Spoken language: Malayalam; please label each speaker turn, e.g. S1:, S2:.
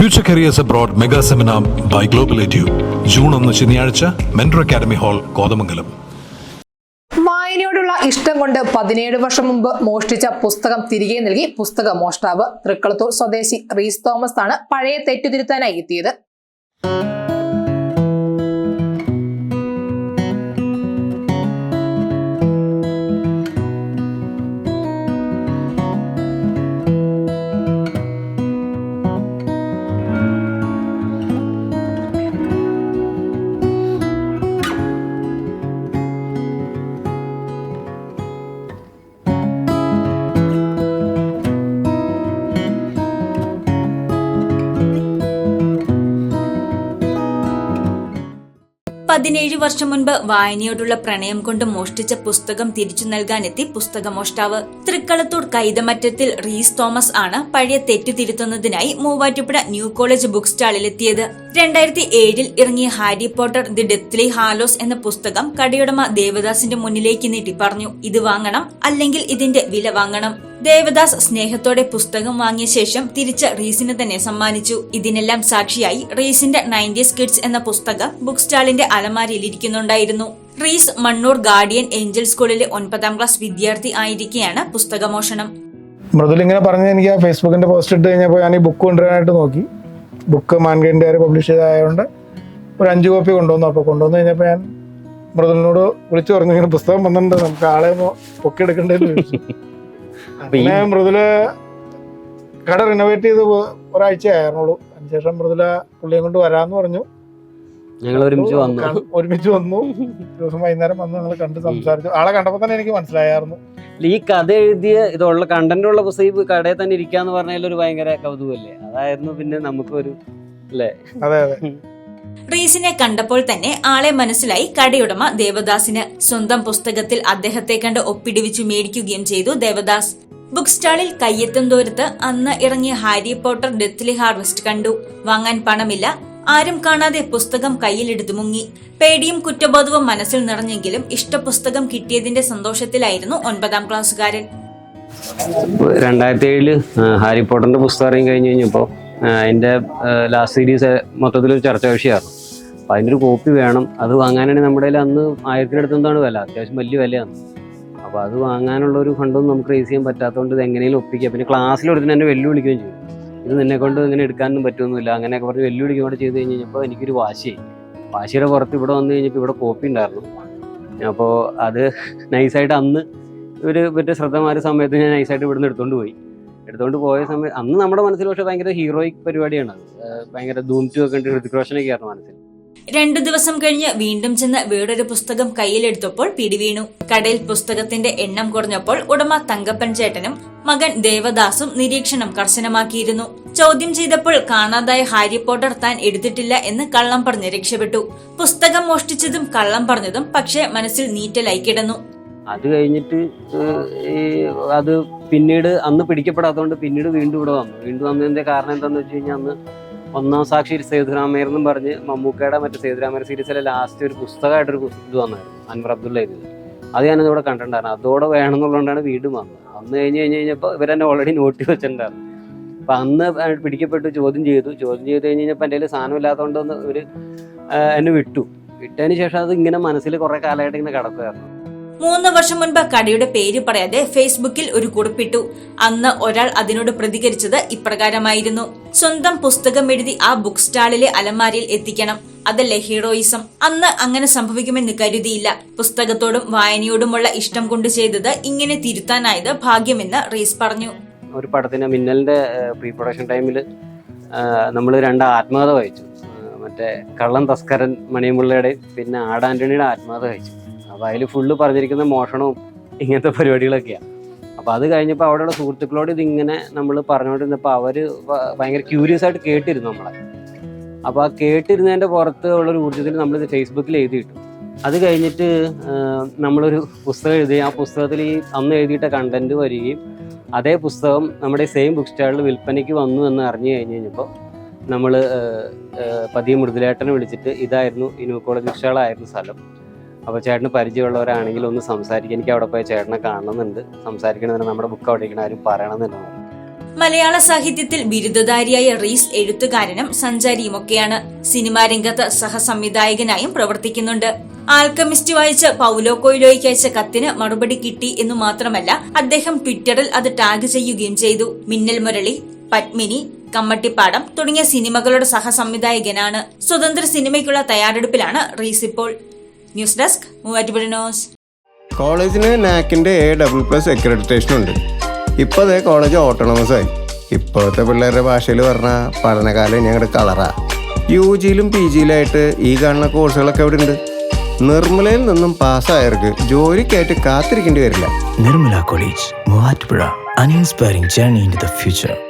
S1: Future careers abroad mega seminar by global edu June ഒന്ന് ശനിയാഴ്ച മെൻഡർ അക്കാദമി ഹാൾ കോതമംഗലം.
S2: വായനയോടുള്ള ഇഷ്ടം കൊണ്ട് പതിനേഴ് വർഷം മുമ്പ് മോഷ്ടിച്ച പുസ്തകം തിരികെ നൽകി പുസ്തക മോഷ്ടാവ് തൃക്കളത്തൂർ സ്വദേശി റീസ് തോമസ് ആണ് പഴയ തെറ്റുതിരുത്താനായി എത്തിയത്.
S3: പതിനേഴ് വർഷം മുൻപ് വായനയോടുള്ള പ്രണയം കൊണ്ട് മോഷ്ടിച്ച പുസ്തകം തിരിച്ചു നൽകാനെത്തി പുസ്തകമോഷ്ടാവ്. തൃക്കളത്തൂർ കൈതമറ്റത്തിൽ റീസ് തോമസ് ആണ് പഴയ തെറ്റു തിരുത്തുന്നതിനായി മൂവാറ്റുപുഴ ന്യൂ കോളേജ് ബുക്ക് സ്റ്റാളിലെത്തിയത്. രണ്ടായിരത്തി ഏഴിൽ ഇറങ്ങിയ Harry Potter the Deathly Hallows എന്ന പുസ്തകം കടയുടമ ദേവദാസിന്റെ മുന്നിലേക്ക് നീട്ടി പറഞ്ഞു. ഇത് വാങ്ങണം അല്ലെങ്കിൽ ഇതിന്റെ വില വാങ്ങണം. ദേവദാസ് സ്നേഹത്തോടെ പുസ്തകം വാങ്ങിയ ശേഷം തിരിച്ച് റീസിന് തന്നെ സമ്മാനിച്ചു. ഇതിനെല്ലാം സാക്ഷിയായി റീസിന്റെ നയന്റീസ് കിഡ്സ് എന്ന പുസ്തകം ബുക്ക് സ്റ്റാളിന്റെ അലമാരിയിൽ ഇരിക്കുന്നുണ്ടായിരുന്നു. റീസ് മണ്ണൂർ ഗാർഡിയൻ ഏഞ്ചൽ സ്കൂളിലെ ഒൻപതാം ക്ലാസ് വിദ്യാർത്ഥി ആയിരിക്കെയാണ് പുസ്തകമോഷണം.
S4: മൃദുൽ ഇങ്ങനെ പറഞ്ഞ് എനിക്ക് ആ ഫേസ്ബുക്കിന്റെ പോസ്റ്റ് ഇട്ട് കഴിഞ്ഞപ്പോൾ ഞാൻ ഈ ബുക്ക് കൊണ്ടുവരാനായിട്ട് നോക്കി. ബുക്ക് മാൻകൈൻഡുകാർ പബ്ലിഷ് ചെയ്തതായതുകൊണ്ട് ഒരു അഞ്ച് കോപ്പി കൊണ്ടുവന്നു. അപ്പോൾ കൊണ്ടുവന്നു കഴിഞ്ഞപ്പോൾ ഞാൻ മൃദുലിനോട് വിളിച്ചു പറഞ്ഞു ഇങ്ങനെ പുസ്തകം വന്നിട്ടുണ്ട് നമുക്ക് ആളെ ബുക്ക് പൊക്കിയെടുക്കണ്ടേന്ന് ചോദിച്ചു. അങ്ങനെ മൃദുല കട റിനോവേറ്റ് ചെയ്ത് ഒരാഴ്ച ആയിരുന്നുള്ളൂ അതിനുശേഷം മൃദുല പുള്ളിയെ കൊണ്ട് വരാന്ന് പറഞ്ഞു.
S5: ഞങ്ങൾ ഒരുമിച്ച് വന്നു.
S4: ഒരുമിച്ച് വന്നു. ദിവസം വൈകുന്നേരം വന്ന് ഞങ്ങൾ കണ്ട് സംസാരിച്ചു. ആളെ കണ്ടപ്പോൾ തന്നെ എനിക്ക് മനസ്സിലായിരുന്നു
S5: ഈ കഥ എഴുതിയ ഇതുള്ള കണ്ടന്റ് ഉള്ള പുസ്തകം കടയിൽ തന്നെ ഇരിക്കാന്ന് പറഞ്ഞാൽ ഒരു ഭയങ്കര കൗതുകല്ലേ? അതായിരുന്നു പിന്നെ നമുക്കൊരു അല്ലേ?
S4: അതെ അതെ.
S3: റീസിനെ കണ്ടപ്പോൾ തന്നെ ആളെ മനസ്സിലായി കടയുടമ ദേവദാസിന് സ്വന്തം പുസ്തകത്തിൽ അദ്ദേഹത്തെ കണ്ട് ഒപ്പിടിവിച്ചു മേടിക്കുകയും ചെയ്തു ദേവദാസ്. ബുക്ക് സ്റ്റാളിൽ കയ്യെത്തും ദൂരത്ത് അന്ന് ഇറങ്ങിയ ഹാരി പോട്ടർ ഡെത്ത്ലി ഹാർവെസ്റ്റ് കണ്ടു. വാങ്ങാൻ പണമില്ല. ആരും കാണാതെ പുസ്തകം കയ്യിലെടുത്തു മുങ്ങി. പേടിയും കുറ്റബോധവും മനസ്സിൽ നിറഞ്ഞെങ്കിലും ഇഷ്ടപുസ്തകം കിട്ടിയതിന്റെ സന്തോഷത്തിലായിരുന്നു ഒൻപതാം ക്ലാസ്സുകാരൻ.
S5: രണ്ടായിരത്തി ഏഴിൽ ഹാരി പോട്ടറിന്റെ പുസ്തകം ഇറങ്ങി കഴിഞ്ഞ് കഴിഞ്ഞപ്പോൾ അതിന്റെ ലാസ്റ്റ് സീരീസ് മൊത്തത്തിൽ ഒരു ചർച്ചാ വിഷയമായിരുന്നു. അപ്പൊ അതിന്റെ ഒരു കോപ്പി വേണം. അത് വാങ്ങാനാണെങ്കിൽ നമ്മുടെ അന്ന് ആയിരത്തിനടുത്ത് എന്താണ് വില? അത്യാവശ്യം വലിയ വിലയാണ്. അപ്പൊ അത് വാങ്ങാനുള്ള ഒരു ഫണ്ടൊന്നും നമുക്ക് റേസ് ചെയ്യാൻ പറ്റാത്തതുകൊണ്ട് ഇത് എങ്ങനെയും ഒപ്പിക്കുക. പിന്നെ ക്ലാസ്സിൽ ഒരുത്തിന് എന്നെ വെല്ലുവിളിക്കുകയും ചെയ്യും ഇത് നിന്നെ കൊണ്ട് ഇങ്ങനെ എടുക്കാനൊന്നും പറ്റുമൊന്നുമില്ല അങ്ങനെയൊക്കെ പറഞ്ഞ് വെല്ലുവിളിക്കുകയും കൂടെ ചെയ്ത് കഴിഞ്ഞ് കഴിഞ്ഞപ്പോൾ എനിക്കൊരു വാശിയായി. വാശിയുടെ പുറത്ത് ഇവിടെ വന്നു കഴിഞ്ഞപ്പോൾ ഇവിടെ കോപ്പി ഉണ്ടായിരുന്നു. അപ്പോൾ അത് നൈസായിട്ട് അന്ന് ഒരു മറ്റേ ശ്രദ്ധമാരുടെ സമയത്ത് ഞാൻ നൈസായിട്ട് ഇവിടുന്ന് എടുത്തുകൊണ്ട് പോയി. എടുത്തുകൊണ്ട് പോയ സമയത്ത് അന്ന് നമ്മുടെ മനസ്സിൽ പക്ഷേ ഭയങ്കര ഹീറോയിക് പരിപാടിയാണ് ഭയങ്കര ധൂം ടു ഒക്കെ ഉണ്ട് ഹൃതിക് റോഷനൊക്കെ ആയിരുന്നു മനസ്സിൽ.
S3: രണ്ടു ദിവസം കഴിഞ്ഞ് വീണ്ടും ചെന്ന് വീടൊരു പുസ്തകം കയ്യിലെടുത്തപ്പോൾ പിടിവീണു. കടയിൽ പുസ്തകത്തിന്റെ എണ്ണം കുറഞ്ഞപ്പോൾ ഉടമ തങ്കപ്പൻ ചേട്ടനും മകൻ ദേവദാസും നിരീക്ഷണം കർശനമാക്കിയിരുന്നു. ചോദ്യം ചെയ്തപ്പോൾ കാണാതായ ഹാരി പോട്ടർ താൻ എടുത്തിട്ടില്ല എന്ന് കള്ളം പറഞ്ഞ് രക്ഷപ്പെട്ടു. പുസ്തകം മോഷ്ടിച്ചതും കള്ളം പറഞ്ഞതും പക്ഷേ മനസ്സിൽ നീറ്റലായി കിടന്നു.
S5: അത് കഴിഞ്ഞിട്ട് അത് പിന്നീട് അന്ന് പിടിക്കപ്പെടാത്തതുകൊണ്ട് പിന്നീട് വീണ്ടും ഇവിടെ വന്നു. വീണ്ടും വന്നതിന്റെ കാരണം എന്താണെന്ന് വെച്ച് കഴിഞ്ഞാൽ അന്ന് ഒന്നാം സാക്ഷി സേതുരാമയ്യർ എന്നും പറഞ്ഞ് മമ്മൂക്കയുടെ മറ്റേ സേതുരാമയ്യർ സീരീസിലെ ലാസ്റ്റ് ഒരു പുസ്തകമായിട്ടൊരു പുസ്തകം ഇത് വന്നായിരുന്നു അൻവർ അബ്ദുള്ള എഴുതിയത്. അത് ഞാനത് ഇവിടെ കണ്ടിട്ടുണ്ടായിരുന്നു. അതോടെ വേണമെന്നുള്ളതുകൊണ്ടാണ് വീണ്ടും വന്നത്. അന്ന് കഴിഞ്ഞ് കഴിഞ്ഞ് കഴിഞ്ഞപ്പോൾ ഇവരെന്നെ ഓൾറെഡി നോട്ടി വെച്ചിട്ടുണ്ടായിരുന്നു. അപ്പം അന്ന് പിടിക്കപ്പെട്ട് ചോദ്യം ചെയ്തു. ചോദ്യം ചെയ്ത് കഴിഞ്ഞ് കഴിഞ്ഞപ്പോൾ എന്റെ കയ്യിൽ സാധനം ഇല്ലാത്തതുകൊണ്ട് ഒന്ന് ഇവർ എന്നെ വിട്ടു. വിട്ടതിന് ശേഷം അത് ഇങ്ങനെ മനസ്സിൽ കുറേ കാലമായിട്ട് ഇങ്ങനെ കിടക്കുമായിരുന്നു
S3: മൂന്ന് വർഷം മുൻപ് കടയുടെ പേര് പറയാതെ ഫേസ്ബുക്കിൽ ഒരു കുറിപ്പിട്ടു. അന്ന് ഒരാൾ അതിനോട് പ്രതികരിച്ചത് ഇപ്രകാരമായിരുന്നു. സ്വന്തം പുസ്തകം എഴുതി ആ ബുക്ക് സ്റ്റാളിലെ അലമാരിയിൽ എത്തിക്കണം. അതല്ലേ ഹീറോയിസം അന്ന് അങ്ങനെ സംഭവിക്കുമെന്ന് കരുതിയില്ല. പുസ്തകത്തോടും വായനയോടുമുള്ള ഇഷ്ടം കൊണ്ട് ചെയ്തത് ഇങ്ങനെ തിരുത്താനായത് ഭാഗ്യമെന്ന് റീസ് പറഞ്ഞു.
S5: ഒരു പടത്തിന് മിന്നലിന്റെ പ്രീ പ്രൊഡക്ഷൻ ടൈമിൽ നമ്മൾ രണ്ട് ആത്മകഥ വായിച്ചു. മറ്റേ കള്ളം തസ്കരൻ മണിയമ്പിള്ളയുടെയും പിന്നെ ആടാന്റണിയുടെ ആത്മകഥ വായിച്ചു. അപ്പോൾ അതിൽ ഫുള്ള് പറഞ്ഞിരിക്കുന്ന മോഷണവും ഇങ്ങനത്തെ പരിപാടികളൊക്കെയാണ് അപ്പോൾ അത് കഴിഞ്ഞപ്പോൾ അവിടെയുള്ള സുഹൃത്തുക്കളോട് ഇതിങ്ങനെ നമ്മൾ പറഞ്ഞുകൊണ്ടിരുന്നപ്പോൾ അവർ ഭയങ്കര ക്യൂരിയസ് ആയിട്ട് കേട്ടിരുന്നു നമ്മളെ. അപ്പോൾ ആ കേട്ടിരുന്നതിന്റെ പുറത്ത് ഉള്ളൊരു ഊർജത്തിൽ നമ്മളിത് ഫേസ്ബുക്കിൽ എഴുതിയിട്ടു. അത് കഴിഞ്ഞിട്ട് നമ്മളൊരു പുസ്തകം എഴുതി ആ പുസ്തകത്തിൽ ഈ അന്ന് എഴുതിയിട്ട കണ്ടന്റ് വരികയും അതേ പുസ്തകം നമ്മുടെ സെയിം ബുക്ക് സ്റ്റാളിൽ വിൽപ്പനയ്ക്ക് വന്നു എന്ന് അറിഞ്ഞു കഴിഞ്ഞ് കഴിഞ്ഞപ്പോൾ നമ്മൾ പതിയെ മൃദുലേട്ടനെ വിളിച്ചിട്ട് ഇതായിരുന്നു ഈ ന്യൂ കോളേജ് ബുക്ക് സ്റ്റാളായിരുന്നു സ്ഥലം. അപ്പോൾ ചേട്ടന് പരിചയമുള്ളവരാണെങ്കിൽ ഒന്ന് സംസാരിക്കുക എനിക്ക് അവിടെ പോയി ചേട്ടനെ കാണണമെന്നുണ്ട്. സംസാരിക്കണമെന്ന് നമ്മുടെ ബുക്ക് അവിടെ ഇരിക്കണ ആരും പറയണമെന്നില്ല.
S3: മലയാള സാഹിത്യത്തിൽ ബിരുദധാരിയായ റീസ് എഴുത്തുകാരനും സഞ്ചാരിയുമൊക്കെയാണ്. സിനിമാ രംഗത്ത് സഹസംവിധായകനായും പ്രവർത്തിക്കുന്നുണ്ട്. ആൽക്കമിസ്റ്റ് വായിച്ച പൗലോ കൊയിലോയ്ക്ക് അയച്ച കത്തിന് മറുപടി കിട്ടി എന്നു മാത്രമല്ല അദ്ദേഹം ട്വിറ്ററിൽ അത് ടാഗ് ചെയ്യുകയും ചെയ്തു. മിന്നൽ മുരളി പത്മിനി കമ്മട്ടിപ്പാടം തുടങ്ങിയ സിനിമകളുടെ സഹസംവിധായകനാണ്. സ്വതന്ത്ര സിനിമയ്ക്കുള്ള തയ്യാറെടുപ്പിലാണ് റീസ് ഇപ്പോൾ. News desk Muvattupuzha news.
S6: കോളേജിന് നാക്കിന്റെ എ ഡബിൾ പ്ലസ് അക്രഡിറ്റേഷൻ ഉണ്ട്. ഇപ്പോൾ അതേ കോളേജ് ഓട്ടോണമസ് ആയി. ഇപ്പോഴത്തെ പിള്ളേരുടെ ഭാഷയിൽ പറഞ്ഞാൽ പഠനകാലം ഞങ്ങളുടെ കളറാ. യു ജിയിലും പി ജിയിലായിട്ട് ഈ കാണുന്ന കോഴ്സുകളൊക്കെ ഇവിടെ ഉണ്ട് നിർമ്മലയിൽ നിന്നും പാസ്സായവർക്ക് ജോലിക്കായിട്ട് കാത്തിരിക്കേണ്ടി വരില്ല.
S7: Nirmala college Muvattupuzha. An inspiring journey in the future.